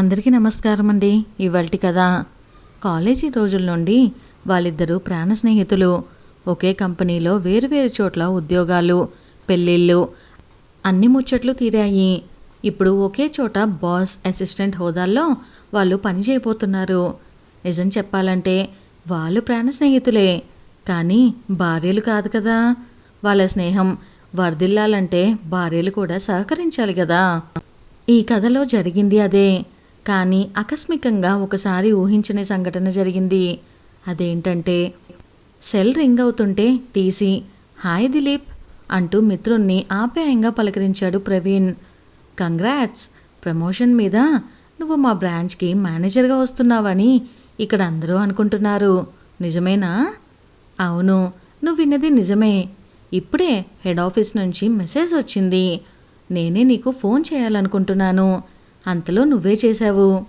అందరికీ నమస్కారం అండి. ఇవాల్టి కదా కాలేజీ రోజుల నుండి వాళ్ళిద్దరూ ప్రాణ స్నేహితులు. ఒకే కంపెనీలో వేరువేరు చోట్ల ఉద్యోగాలు పెళ్ళిళ్ళు అన్ని ముచ్చట్లు తీరాయి. ఇప్పుడు ఒకే చోట బాస్ అసిస్టెంట్ హోదాల్లో వాళ్ళు పనిచేయబోతున్నారు నిజం చెప్పాలంటే వాళ్ళు ప్రాణ స్నేహితులే. కానీ భార్యలు కాదు కదా. వాళ్ళ స్నేహం వర్ధిల్లాలంటే భార్యలు కూడా సహకరించాలి కదా. ఈ కథలో జరిగింది అదే. కానీ ఆకస్మికంగా ఒకసారి ఊహించని సంఘటన జరిగింది. అదేంటంటే సెల్ రింగ్ అవుతుంటే తీసి హాయ్ దిలీప్ అంటూ మిత్రుణ్ణి ఆప్యాయంగా పలకరించాడు ప్రవీణ్. కంగ్రాట్స్! ప్రమోషన్ మీద నువ్వు మా బ్రాంచ్కి మేనేజర్గా వస్తున్నావని ఇక్కడ అందరూ అనుకుంటున్నారు. నిజమేనా? అవును నువ్వు విన్నది నిజమే. ఇప్పుడే హెడ్ ఆఫీస్ నుంచి మెసేజ్ వచ్చింది. నేనే నీకు ఫోన్ చేయాలనుకుంటున్నాను. అంతలో నువ్వే చేశావు.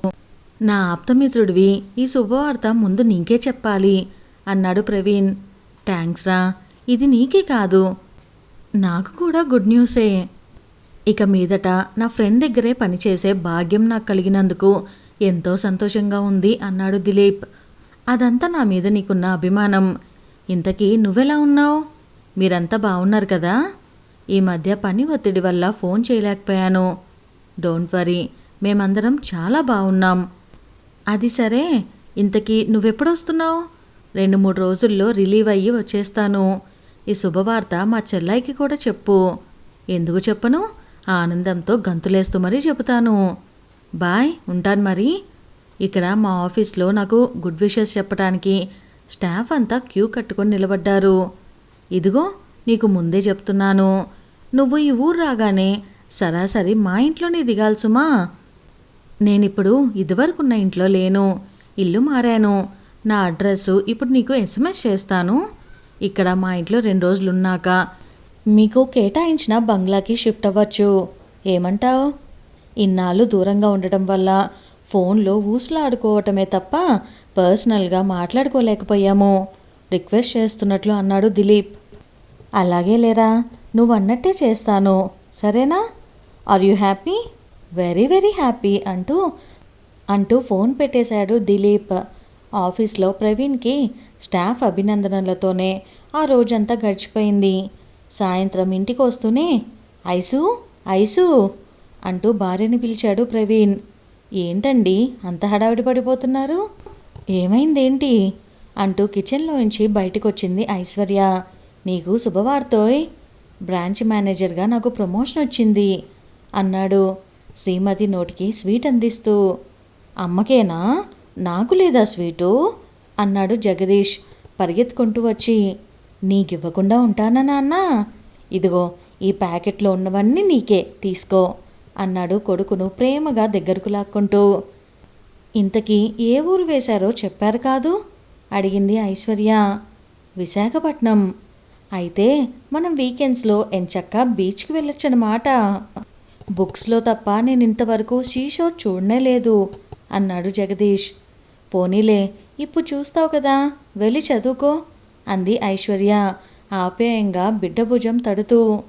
నా ఆప్తమిత్రుడివి ఈ శుభవార్త ముందు నీకే చెప్పాలి అన్నాడు ప్రవీణ్. థ్యాంక్స్ రా ఇది నీకే కాదు. నాకు కూడా గుడ్ న్యూసే. ఇక మీదట నా ఫ్రెండ్ దగ్గరే పనిచేసే భాగ్యం నాకు కలిగినందుకు ఎంతో సంతోషంగా ఉంది అన్నాడు దిలీప్. అదంతా నా మీద నీకున్న అభిమానం. ఇంతకీ నువ్వెలా ఉన్నావు? మీరంతా బాగున్నారు కదా? ఈ మధ్య పని ఒత్తిడి వల్ల ఫోన్ చేయలేకపోయాను. Don't worry. మేమందరం చాలా బాగున్నాం అది సరే ఇంతకీ నువ్వెప్పుడొస్తున్నావు? రెండు మూడు రోజుల్లో రిలీవ్ అయ్యి వచ్చేస్తాను. ఈ శుభవార్త మా చెల్లాయికి కూడా చెప్పు. ఎందుకు చెప్పను? ఆనందంతో గంతులేస్తూ మరీ చెబుతాను. బాయ్ ఉంటాను మరి. ఇక్కడ మా ఆఫీస్లో నాకు గుడ్ విషెస్ చెప్పడానికి స్టాఫ్ అంతా క్యూ కట్టుకొని నిలబడ్డారు. ఇదిగో నీకు ముందే చెప్తున్నాను. నువ్వు ఈ ఊరు రాగానే సరాసరి మా ఇంట్లోనే దిగాలి సుమా. నేనిప్పుడు ఇదివరకున్న ఇంట్లో లేను ఇల్లు మారాను నా అడ్రస్ ఇప్పుడు నీకు ఎస్ఎంఎస్ చేస్తాను. ఇక్కడ మా ఇంట్లో రెండు రోజులున్నాక మీకు కేటాయించిన బంగ్లాకి షిఫ్ట్ అవ్వచ్చు. ఏమంటావు? ఇన్నాళ్ళు దూరంగా ఉండటం వల్ల ఫోన్లో ఊసులాడుకోవటమే తప్ప పర్సనల్గా మాట్లాడుకోలేకపోయాము. రిక్వెస్ట్ చేస్తున్నట్లు అన్నాడు దిలీప్. అలాగే లేరా నువ్వు అన్నట్టే చేస్తాను. సరేనా? Are you happy very very happy అంటూ అంటూ ఫోన్ పెట్టేశాడు దిలీప్. ఆఫీస్లో ప్రవీణ్కి స్టాఫ్ అభినందనలతోనే ఆ రోజంతా గడిచిపోయింది. సాయంత్రం ఇంటికి వస్తూనే ఐసు ఐసు అంటూ భార్యని పిలిచాడు ప్రవీణ్. ఏంటండి అంత హడావిడి పడిపోతున్నారు? ఏమైందేంటి? అంటూ కిచెన్లోంచి బయటకొచ్చింది ఐశ్వర్య. నీకు శుభవార్తోయ్ బ్రాంచ్ మేనేజర్గా నాకు ప్రమోషన్ వచ్చింది అన్నాడు. శ్రీమతి నోటికి స్వీట్ అందిస్తూ అమ్మకేనా? నాకు లేదా స్వీటు? అన్నాడు జగదీష్ పరిగెత్తుకుంటూ వచ్చి నీకివ్వకుండా ఉంటానా నాన్న? ఇదిగో ఈ ప్యాకెట్లో ఉన్నవన్నీ నీకే తీసుకో అన్నాడు కొడుకును ప్రేమగా దగ్గరకు లాక్కుంటూ. ఇంతకీ ఏ ఊరు వేశారో చెప్పారు కాదు? అడిగింది ఐశ్వర్య. విశాఖపట్నం. అయితే మనం వీకెండ్స్లో ఎంచక్క బీచ్కి వెళ్ళొచ్చనమాట. బుక్స్లో తప్ప నేను ఇంతవరకు షీషో చూడనే లేదు అన్నాడు జగదీష్. పోనీలే ఇప్పుడు చూస్తావు కదా వెళ్ళి చదువుకో అంది ఐశ్వర్య ఆప్యాయంగా బిడ్డ భుజం తడుతూ.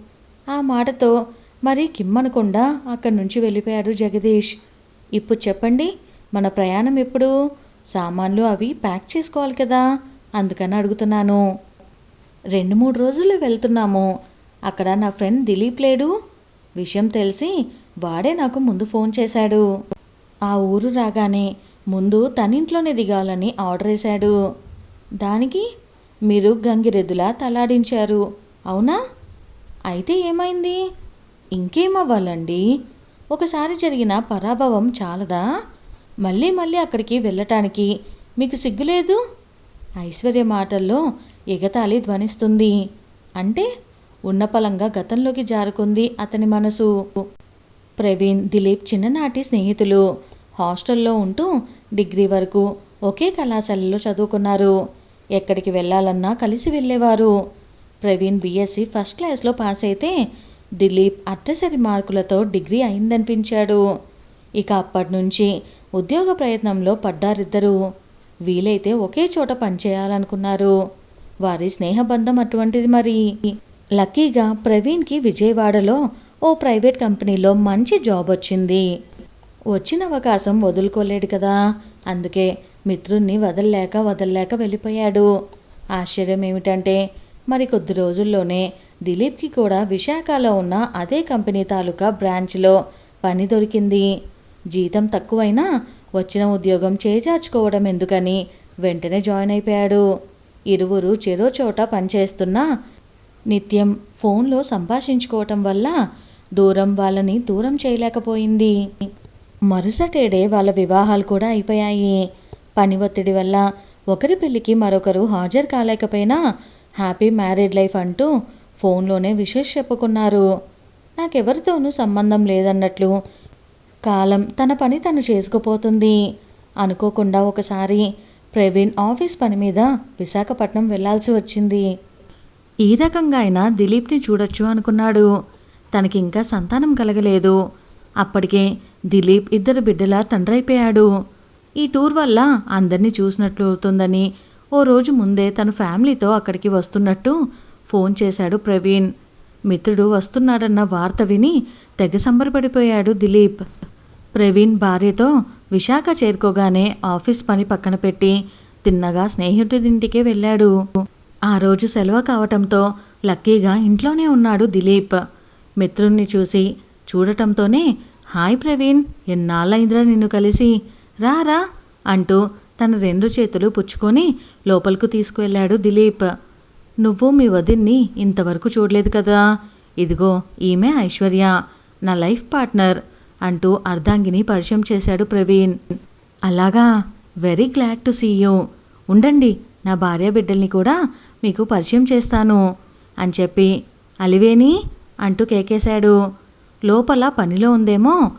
ఆ మాటతో మరి కిమ్మనకుండా అక్కడి నుంచి వెళ్ళిపోయాడు జగదీష్. ఇప్పుడు చెప్పండి మన ప్రయాణం ఎప్పుడు? సామాన్లు అవి ప్యాక్ చేసుకోవాలి కదా అందుకని అడుగుతున్నాను. రెండు మూడు రోజులు వెళ్తున్నాము. అక్కడ నా ఫ్రెండ్ దిలీప్ లేడు విషయం తెలిసి వాడే నాకు ముందు ఫోన్ చేశాడు. ఆ ఊరు రాగానే ముందు తనింట్లోనే దిగాలని ఆర్డర్ వేశాడు. దానికి మీరు గంగిరెద్దులా తలాడించారు. అవునా? అయితే ఏమైంది? ఇంకేమవ్వాలండి? ఒకసారి జరిగిన పరాభవం చాలదా? మళ్ళీ మళ్ళీ అక్కడికి వెళ్ళటానికి మీకు సిగ్గులేదు? ఐశ్వర్య మాటల్లో ఎగతాళి ధ్వనిస్తుంది. అంటే ఉన్నపలంగా గతంలోకి జారుకుంది అతని మనసు. ప్రవీణ్ దిలీప్ చిన్ననాటి స్నేహితులు. హాస్టల్లో ఉంటూ డిగ్రీ వరకు ఒకే కళాశాలలో చదువుకున్నారు. ఎక్కడికి వెళ్ళాలన్నా కలిసి వెళ్ళేవారు. ప్రవీణ్ బీఎస్సీ ఫస్ట్ క్లాస్లో పాస్ అయితే దిలీప్ అట్టసరి మార్కులతో డిగ్రీ అయిందనిపించాడు. ఇక అప్పటి నుంచి ఉద్యోగ ప్రయత్నంలో పడ్డారిద్దరూ. వీలైతే ఒకే చోట పనిచేయాలనుకున్నారు. వారి స్నేహబంధం అటువంటిది మరి. లక్కీగా ప్రవీణ్కి విజయవాడలో ఓ ప్రైవేట్ కంపెనీలో మంచి జాబ్ వచ్చింది. వచ్చిన అవకాశం వదులుకోలేడు కదా. అందుకే మిత్రుణ్ణి వదల్లేక వదల్లేక వెళ్ళిపోయాడు. ఆశ్చర్యం ఏమిటంటే మరి కొద్ది రోజుల్లోనే దిలీప్కి కూడా విశాఖలో ఉన్న అదే కంపెనీ తాలూకా బ్రాంచ్లో పని దొరికింది. జీతం తక్కువైనా వచ్చిన ఉద్యోగం చేజార్చుకోవడం ఎందుకని వెంటనే జాయిన్ అయిపోయాడు. ఇరువురు చెరో చోట పనిచేస్తున్నా నిత్యం ఫోన్లో సంభాషించుకోవటం వల్ల దూరం వాళ్ళని దూరం చేయలేకపోయింది. మరుసటేడే వాళ్ళ వివాహాలు కూడా అయిపోయాయి. పని ఒత్తిడి వల్ల ఒకరి పెళ్ళికి మరొకరు హాజరు కాలేకపోయినా హ్యాపీ మ్యారీడ్ లైఫ్ అంటూ ఫోన్లోనే విషెస్ చెప్పుకున్నారు. నాకెవరితోనూ సంబంధం లేదన్నట్లు కాలం తన పని తను చేసుకుపోతుంది. అనుకోకుండా ఒకసారి ప్రవీణ్ ఆఫీస్ పని మీద విశాఖపట్నం వెళ్ళాల్సి వచ్చింది. ఈ రకంగా అయినా దిలీప్ని చూడొచ్చు అనుకున్నాడు. తనకి ఇంకా సంతానం కలగలేదు. అప్పటికే దిలీప్ ఇద్దరు బిడ్డల తండ్రైపోయాడు. ఈ టూర్ వల్ల అందరినీ చూసినట్లు అవుతుందని ఓ రోజు ముందే తన ఫ్యామిలీతో అక్కడికి వస్తున్నట్టు ఫోన్ చేశాడు ప్రవీణ్. మిత్రుడు వస్తున్నాడన్న వార్త విని తెగ సంబరపడిపోయాడు దిలీప్. ప్రవీణ్ భార్యతో విశాఖ చేరుకోగానే ఆఫీస్ పని పక్కన పెట్టి తిన్నగా స్నేహితుడింటికే వెళ్ళాడు. ఆ రోజు సెలవు కావటంతో లక్కీగా ఇంట్లోనే ఉన్నాడు దిలీప్. మిత్రుణ్ణి చూసి చూడటంతోనే హాయ్ ప్రవీణ్ ఎన్నాళ్ళైందిరా నిన్ను కలిసి? రా రా అంటూ తన రెండు చేతులు పుచ్చుకొని లోపలకు తీసుకువెళ్ళాడు దిలీప్. నువ్వు మీ వదిన్ని ఇంతవరకు చూడలేదు కదా? ఇదిగో ఈమె ఐశ్వర్య నా లైఫ్ పార్ట్నర్ అంటూ అర్ధాంగిని పరిచయం చేశాడు ప్రవీణ్. అలాగా very glad to see you. ఉండండి నా భార్య బిడ్డల్ని కూడా మీకు పరిచయం చేస్తాను అని చెప్పి అలివేని అంటూ కేకేశాడు. లోపల పనిలో ఉందేమో?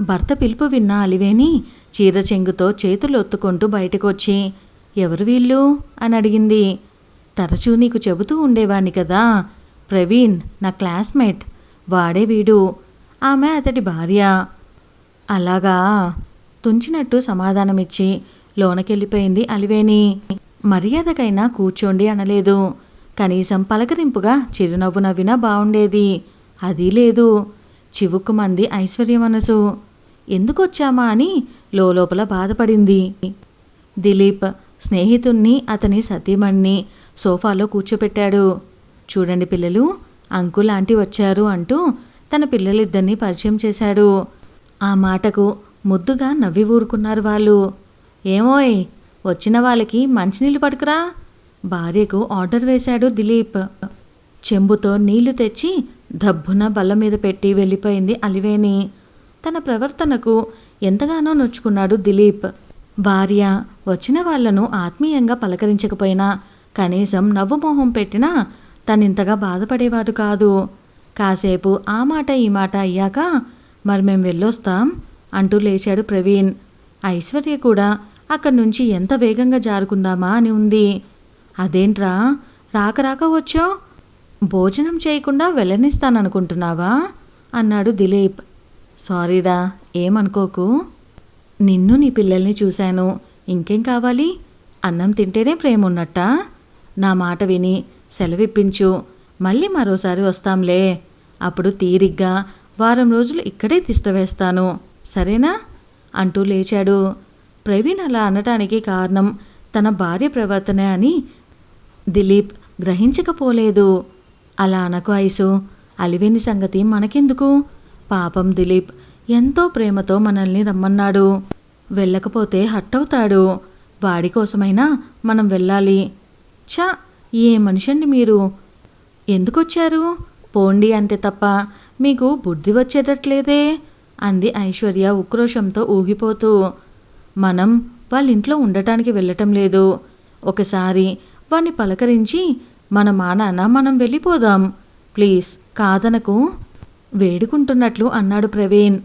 భర్త పిలుపు విన్న అలివేని చీర చెంగుతో చేతులు ఒత్తుకుంటూ బయటకు వచ్చి ఎవరు వీళ్ళు? అని అడిగింది. తరచూ నీకు చెబుతూ ఉండేవాణ్ణి కదా. ప్రవీణ్ నా క్లాస్మేట్. వాడే వీడు. ఆమె అతడి భార్య. అలాగా? తుంచినట్టు సమాధానమిచ్చి లోనకెళ్ళిపోయింది అలివేని మర్యాదకైనా కూర్చోండి అనలేదు. కనీసం పలకరింపుగా చిరునవ్వు నవ్వినా బాగుండేది అది లేదు. చివుక్కుమంది ఐశ్వర్య మనసు. ఎందుకొచ్చామా అని లోపల బాధపడింది. దిలీప్ స్నేహితుణ్ణి అతని సతీమణ్ణి సోఫాలో కూర్చోపెట్టాడు. చూడండి పిల్లలు అంకుల్ ఆంటీ వచ్చారు అంటూ తన పిల్లలిద్దరినీ పరిచయం చేశాడు. ఆ మాటకు ముద్దుగా నవ్వి ఊరుకున్నారు వాళ్ళు. ఏమోయ్ వచ్చిన వాళ్ళకి మంచినీళ్ళు పడుకురా భార్యకు ఆర్డర్ వేశాడు దిలీప్. చెంబుతో నీళ్ళు తెచ్చి దబ్బున బల్ల మీద పెట్టి వెళ్ళిపోయింది అలివేని తన ప్రవర్తనకు ఎంతగానో నొచ్చుకున్నాడు దిలీప్. భార్య వచ్చిన వాళ్ళను ఆత్మీయంగా పలకరించకపోయినా కనీసం నవ్వు మొహం పెట్టినా తనింతగా బాధపడేవాడు కాదు. కాసేపు ఆ మాట ఈ మాట అయ్యాక మరి మేం వెళ్ళొస్తాం అంటూ లేచాడు ప్రవీణ్. ఐశ్వర్య కూడా అక్కడి నుంచి ఎంత వేగంగా జారుకుందామా అని ఉంది. అదేంట్రా? రాక రాక వచ్చో భోజనం చేయకుండా వెళ్ళనిస్తాననుకుంటున్నావా? అన్నాడు దిలీప్. సారీరా ఏమనుకోకు? నిన్ను నీ పిల్లల్ని చూశాను. ఇంకేం కావాలి? అన్నం తింటేనే ప్రేమ ఉన్నట్టా నా మాట విని సెలవిప్పించు. మళ్ళీ మరోసారి వస్తాంలే. అప్పుడు తీరిగ్గా వారం రోజులు ఇక్కడే తిష్టవేస్తాను. సరేనా? అంటూ లేచాడు. ప్రవీణ్ అలా అనటానికి కారణం తన భార్య ప్రవర్తనే అని దిలీప్ గ్రహించకపోలేదు. అలా అనకు ఐసు. అలివేని సంగతి మనకెందుకు? పాపం దిలీప్ ఎంతో ప్రేమతో మనల్ని రమ్మన్నాడు. వెళ్ళకపోతే హట్టవుతాడు. వాడి కోసమైనా మనం వెళ్ళాలి. ఛా! ఏ మనిషండి మీరు? ఎందుకొచ్చారు? పోండి అంటే తప్ప మీకు బుద్ధి వచ్చేటట్లేదే? అంది ఐశ్వర్య ఉక్రోషంతో ఊగిపోతూ. మనం వాళ్ళ ఇంట్లో ఉండటానికి వెళ్ళటం లేదు. ఒకసారి వాణ్ణి పలకరించి మన మానాన మనం వెళ్ళిపోదాం. ప్లీజ్ కాదనకు వేడుకుంటున్నట్లు అన్నాడు ప్రవీణ్.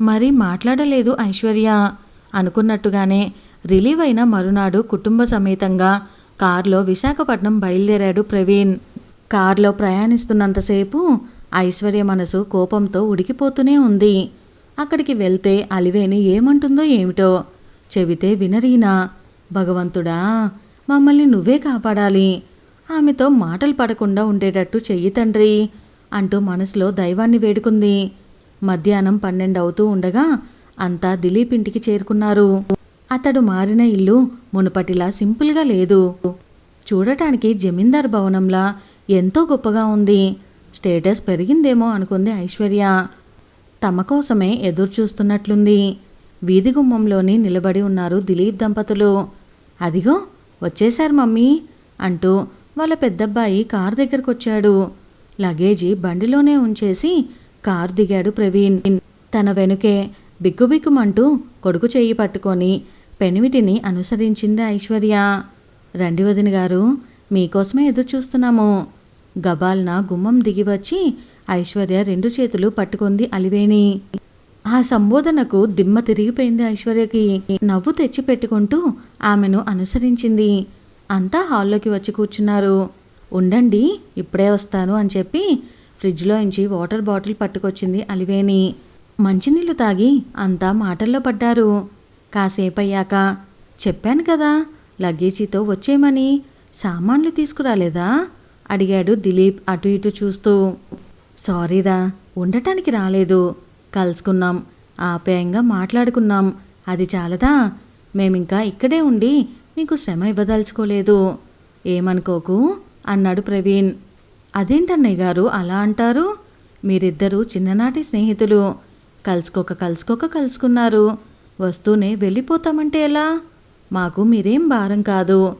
మరి మాట్లాడలేదు ఐశ్వర్య. అనుకున్నట్టుగానే రిలీవ్ అయిన మరునాడు కుటుంబ సమేతంగా కారులో విశాఖపట్నం బయలుదేరాడు ప్రవీణ్. కారులో ప్రయాణిస్తున్నంతసేపు ఐశ్వర్య మనసు కోపంతో ఉడికిపోతూనే ఉంది. అక్కడికి వెళ్తే అలివేని ఏమంటుందో ఏమిటో చెబితే వినరీనా భగవంతుడా మమ్మల్ని నువ్వే కాపాడాలి. ఆమెతో మాటలు పడకుండా ఉండేటట్టు చెయ్యి తండ్రి అంటూ మనసులో దైవాన్ని వేడుకుంది. మధ్యాహ్నం పన్నెండు అవుతూ ఉండగా అంతా దిలీప్ ఇంటికి చేరుకున్నారు. అతడు మారిన ఇల్లు మునుపటిలా సింపుల్గా లేదు. చూడటానికి జమీందార్ భవనంలా ఎంతో గొప్పగా ఉంది. స్టేటస్ పెరిగిందేమో అనుకుంది ఐశ్వర్య. తమ కోసమే ఎదురుచూస్తున్నట్లుంది. వీధి గుమ్మంలోని నిలబడి ఉన్నారు దిలీప్ దంపతులు. అదిగో వచ్చేశారు మమ్మీ అంటూ వాళ్ళ పెద్దబ్బాయి కార్ దగ్గరకు వచ్చాడు లగేజీ బండిలోనే ఉంచేసి కారు దిగాడు ప్రవీణ్. తన వెనుకే బిక్కుబిక్కుమంటూ కొడుకు చేయి పట్టుకొని పెనివిటిని అనుసరించింది ఐశ్వర్య. రండి వదిన గారు మీకోసమే ఎదురు చూస్తున్నాము గబాల్న గుమ్మం దిగి వచ్చి ఐశ్వర్య రెండు చేతులు పట్టుకుంది అలివేణి. ఆ సంబోధనకు దిమ్మ తిరిగిపోయింది ఐశ్వర్యకి. నవ్వు తెచ్చి పెట్టుకుంటూ ఆమెను అనుసరించింది. అంతా హాల్లోకి వచ్చి కూర్చున్నారు. ఉండండి ఇప్పుడే వస్తాను అని చెప్పి ఫ్రిడ్జ్లోంచి వాటర్ బాటిల్ పట్టుకొచ్చింది అలివేణి. మంచినీళ్ళు తాగి అంతా మాటల్లో పడ్డారు. కాసేపు అయ్యాక చెప్పాను కదా లగేజీతో వచ్చేయమని సామాన్లు తీసుకురాలేదా? అడిగాడు దిలీప్ అటు ఇటు చూస్తూ. సారీరా ఉండటానికి రాలేదు. కలుసుకున్నాం. ఆప్యాయంగా మాట్లాడుకున్నాం. అది చాలదా? మేమింకా ఇక్కడే ఉండి మీకు శ్రమ ఇవ్వదలుచుకోలేదు. ఏమనుకోకు? అన్నాడు ప్రవీణ్. అదేంటన్నయ్య గారు అలా అంటారు? మీరిద్దరూ చిన్ననాటి స్నేహితులు. కలుసుకోక కలుసుకోక కలుసుకున్నారు. వస్తూనే వెళ్ళిపోతామంటే ఎలా? మాకు మీరేం భారం కాదు.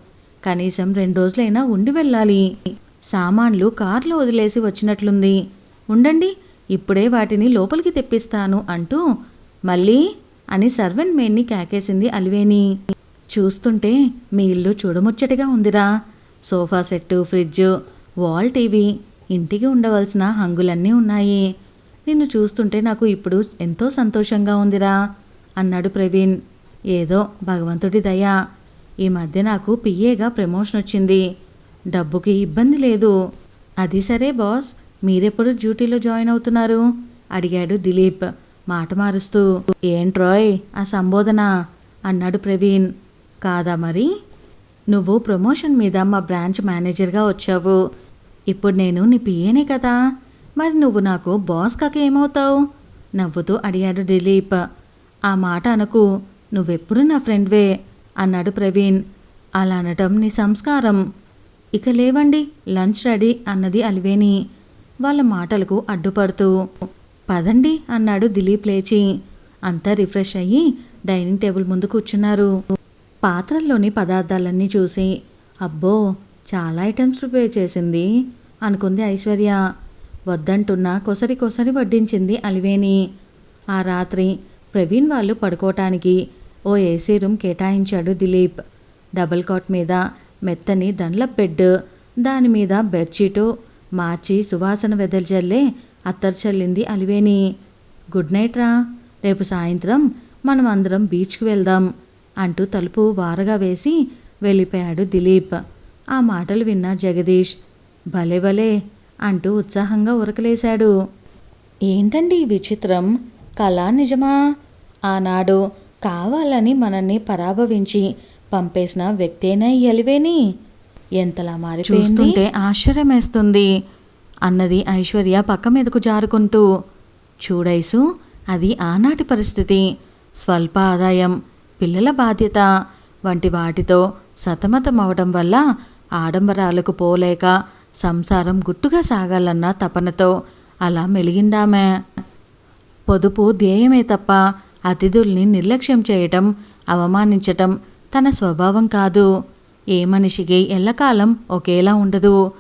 కనీసం రెండు రోజులైనా ఉండి వెళ్ళాలి. సామాన్లు కార్లో వదిలేసి వచ్చినట్లుంది. ఉండండి ఇప్పుడే వాటిని లోపలికి తెప్పిస్తాను అంటూ మళ్ళీ అని సర్వెంట్ మెయిన్ని కేకేసింది అలివేని చూస్తుంటే మీ ఇల్లు చూడముచ్చటగా ఉందిరా. Sofa set fridge wall TV ఇంటికి ఉండవలసిన హంగులన్నీ ఉన్నాయి. నిన్ను చూస్తుంటే నాకు ఇప్పుడు ఎంతో సంతోషంగా ఉందిరా అన్నాడు ప్రవీణ్. ఏదో భగవంతుడి దయ. ఈ మధ్య నాకు పిఏగా ప్రమోషన్ వచ్చింది. డబ్బుకి ఇబ్బంది లేదు. అది సరే బాస్ మీరెప్పుడు డ్యూటీలో జాయిన్ అవుతున్నారు? అడిగాడు దిలీప్. మాట మారుస్తూ ఏంట్రోయ్ ఆ సంబోధన? అన్నాడు ప్రవీణ్. కాదా మరి? నువ్వు ప్రమోషన్ మీద మా బ్రాంచ్ మేనేజర్గా వచ్చావు. ఇప్పుడు నేను నీ పిఏనే కదా? మరి నువ్వు నాకు బాస్ కాక ఏమవుతావు? నవ్వుతూ అడిగాడు దిలీప్. ఆ మాట అనకు. నువ్వెప్పుడు నా ఫ్రెండ్వే? అన్నాడు ప్రవీణ్. అలా అనటం నీ సంస్కారం. ఇక లేవండి లంచ్ రెడీ అన్నది అలివేని వాళ్ళ మాటలకు అడ్డుపడుతూ పదండి అన్నాడు దిలీప్ లేచి. అంతా రిఫ్రెష్ అయ్యి డైనింగ్ టేబుల్ ముందు కూర్చున్నారు. పాత్రల్లోని పదార్థాలన్నీ చూసి అబ్బో చాలా ఐటమ్స్ ప్రిపేర్ చేసింది అనుకుంది ఐశ్వర్య. వద్దంటున్నా కొసరి కొసరి వడ్డించింది అలివేని ఆ రాత్రి ప్రవీణ్ వాళ్ళు పడుకోవటానికి ఓ ఏసీ రూమ్ కేటాయించాడు దిలీప్. డబుల్ కాట్ మీద మెత్తని దండ్ల బెడ్ దాని మీద బెడ్షీటు మార్చి సువాసన వెదల్జల్లే అత్తరు చల్లింది అలివేని గుడ్ నైట్ రా రేపు సాయంత్రం మనం అందరం బీచ్కి వెళ్దాం అంటూ తలుపు వారగా వేసి వెళ్ళిపోయాడు దిలీప్. ఆ మాటలు విన్న జగదీష్ భలే భలే అంటూ ఉత్సాహంగా ఉరకలేశాడు. ఏంటండి ఈ విచిత్రం? కళా నిజమా? ఆనాడు కావాలని మనల్ని పరాభవించి పంపేసిన వ్యక్తేనా ఈ ఎలివేని ఎంతలా మారి చూస్తుంటే ఆశ్చర్యమేస్తుంది అన్నది ఐశ్వర్య పక్క మీదకు జారుకుంటూ. చూడైసు అది ఆనాటి పరిస్థితి. స్వల్ప ఆదాయం పిల్లల బాధ్యత వంటి వాటితో సతమతమవడం వల్ల ఆడంబరాలకు పోలేక సంసారం గుట్టుగా సాగాలన్న తపనతో అలా మెలిగిందామే. పొదుపు ధ్యేయమే తప్ప అతిథుల్ని నిర్లక్ష్యం చేయటం అవమానించటం తన స్వభావం కాదు. ఏ మనిషికి ఎల్లకాలం ఒకేలా ఉండదు.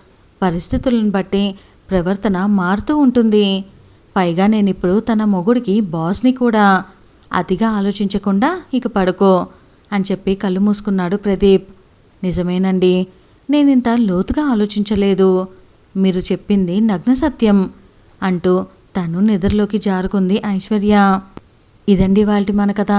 పరిస్థితులను బట్టి ప్రవర్తన మారుతూ ఉంటుంది. పైగా నేనిప్పుడు తన మొగుడికి బాస్ని కూడా అతిగా ఆలోచించకుండా ఇక పడుకో అని చెప్పి కళ్ళు మూసుకున్నాడు ప్రదీప్. నిజమేనండి నేనింత లోతుగా ఆలోచించలేదు. మీరు చెప్పింది నగ్న సత్యం అంటూ తను నిద్రలోకి జారుకుంది ఐశ్వర్య. ఇదండి వాళ్ళ మన కథ.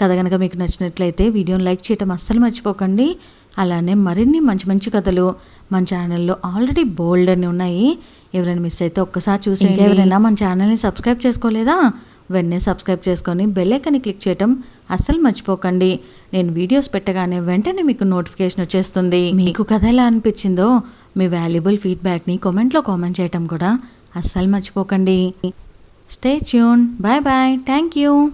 కథ కనుక మీకు నచ్చినట్లయితే వీడియోని లైక్ చేయటం అస్సలు మర్చిపోకండి. అలానే మరిన్ని మంచి మంచి కథలు మన ఛానల్లో ఆల్రెడీ బోల్డ్ అని ఉన్నాయి. ఎవరైనా మిస్ అయితే ఒక్కసారి చూసి ఎవరైనా మన ఛానల్ని సబ్స్క్రైబ్ చేసుకోలేదా? వెంటనే సబ్స్క్రైబ్ చేసుకొని బెల్ ఐకన్ని క్లిక్ చేయటం అస్సలు మర్చిపోకండి. నేను వీడియోస్ పెట్టగానే వెంటనే మీకు నోటిఫికేషన్ వచ్చేస్తుంది. మీకు కథ ఎలా అనిపించిందో మీ వాల్యుబుల్ ఫీడ్బ్యాక్ని కామెంట్లో కామెంట్ చేయటం కూడా అస్సలు మర్చిపోకండి. Stay tune bye bye thank you